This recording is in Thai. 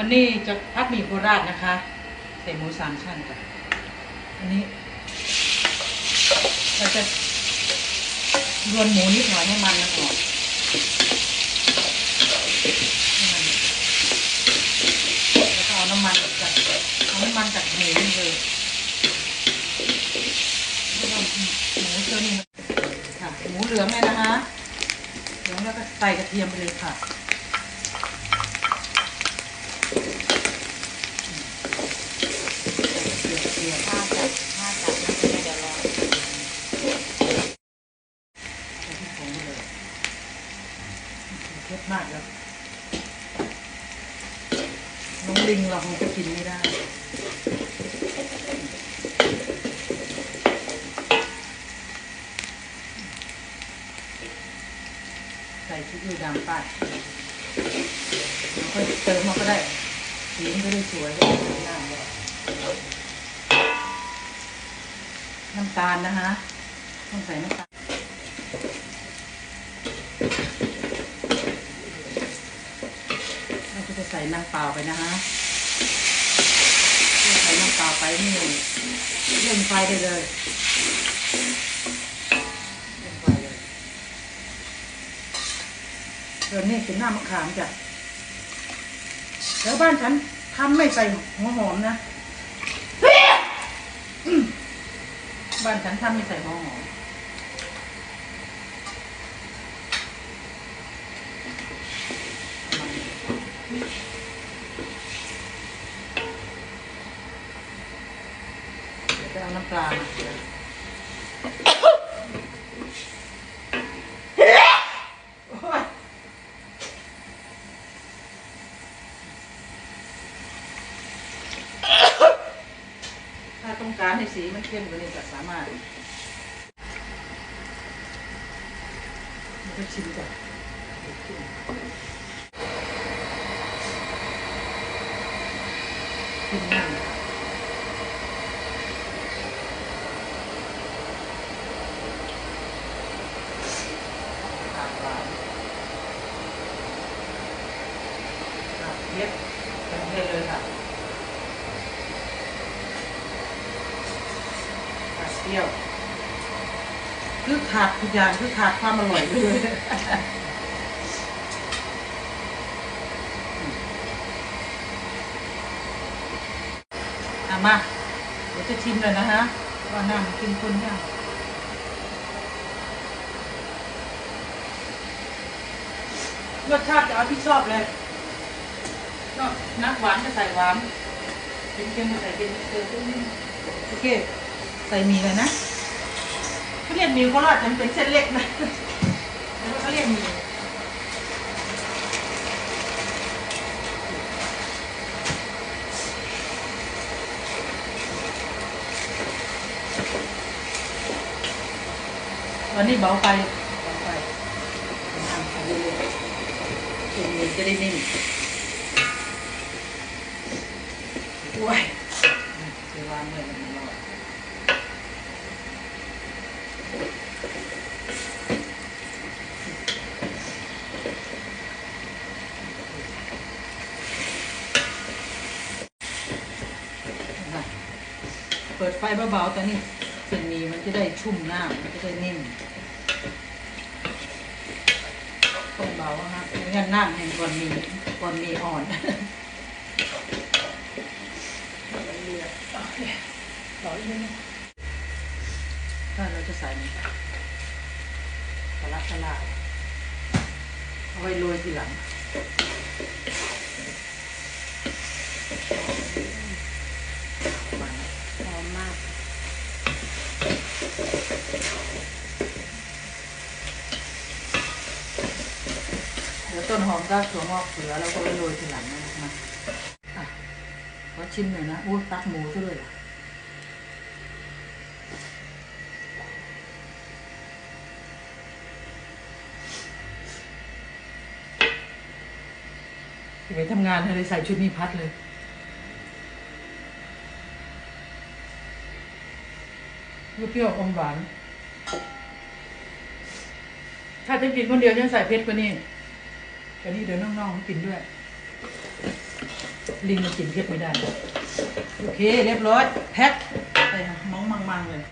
วันนี้จะพัดหมี่โคราชนะคะ ใส่หมูสามชั้นจ้ะอันนี้เราจะรวนหมูนิดหน่อยให้มันนะก่อนให้มันแล้วก็เอาน้ำมันจากเอาน้ำมันจากหมูนี่เลยหมูตัวนี้ค่ะหมูเหลืองเลยนะคะเหลืองแล้วก็ใส่กระเทียมไปเลยค่ะ เดี๋ยวถ้าจัดถ้าจัดนะเดี๋ยวรอใส่ที่ผงไปเลย เผ็ดมากแล้วน้องลิงเราคงจะกินไม่ได้ใส่ชุดยูดำไปแล้วก็เติมมาก็ได้สีมันก็ได้สวยน้ำเลยน้ำตาลนะคะต้องใส่น้ำตาลเราก็จะใส่น้ำเปล่าไปนะคะใส่น้ำเปล่าไปนี่เร่งไฟได้เลยเร่งไฟเลยเดี๋ยวนี้เป็นหน้ามะขามจ้ะแล้วบ้านฉันทำไม่ใส่หัวหอมนะอืมบ้านฉันทำไม่ใส่หัวหอม เดี๋ยวจะเอาน้ำปลาถ้าต้องการให้สีมันเข้มกว่านี้ก็สามารถมันก็ชิมก่อนชิมน้ำขาดหนขาด เย็บเต็มที่เลยค่ะขาดเปรี้ยวคือขาดทุกอย่างคือขาดความอร่อยไปเลยอามาเดี๋ยวจะชิมเลยนะฮะว่าน้ำกินคนยัง รสชาติจะเอาที่ชอบเลยก็นักหวานก็ใส่หวานเค็มๆก็ใส่เค็มเติมโอเค ใส่หมี่เลยนะเขาเรียกหมี่โคราชแต่มันเป็นเส้นเล็กนะแล้วก็เรียกหมี่วันนี้เบาไปทำไปเรื่อยๆส่วนหมี่ จะได้นิ่มด้วยเดี๋ยววางเลยมันรอดนเปิดไฟเบาๆตอนนี้เส้นหมีมันจะได้ชุ่มน้ำมันจะได้นิ่มต้องเบาอะ เงั้นน้ำแห้งก่อนมีก่อนมีอ่อนต่ออีกนิดถ้าเราจะใส่มันปลาร้าปลาร้าเอาไว้โรยทีหลัง หอมมาก เดี๋ยวต้ นหอมก็ถั่วงอกเผือแล้วก็ไว้โรยทีหลังนะมาอะขอชิมหน่อยนะอู้ตักหมูซะด้วยเหรอไปทำงานเลยใส่ชุดนี้พัดเลยเปรี้ยวอมหวาน ถ้าจะกินคนเดียวฉันใส่เพชรกว่านี้ อันนี้เดี๋ยวน้องๆมันกินด้วย ลิงมันกินเผ็บไม่ได้ โอเค เรียบร้อย แพ็คไปมังมังๆเลย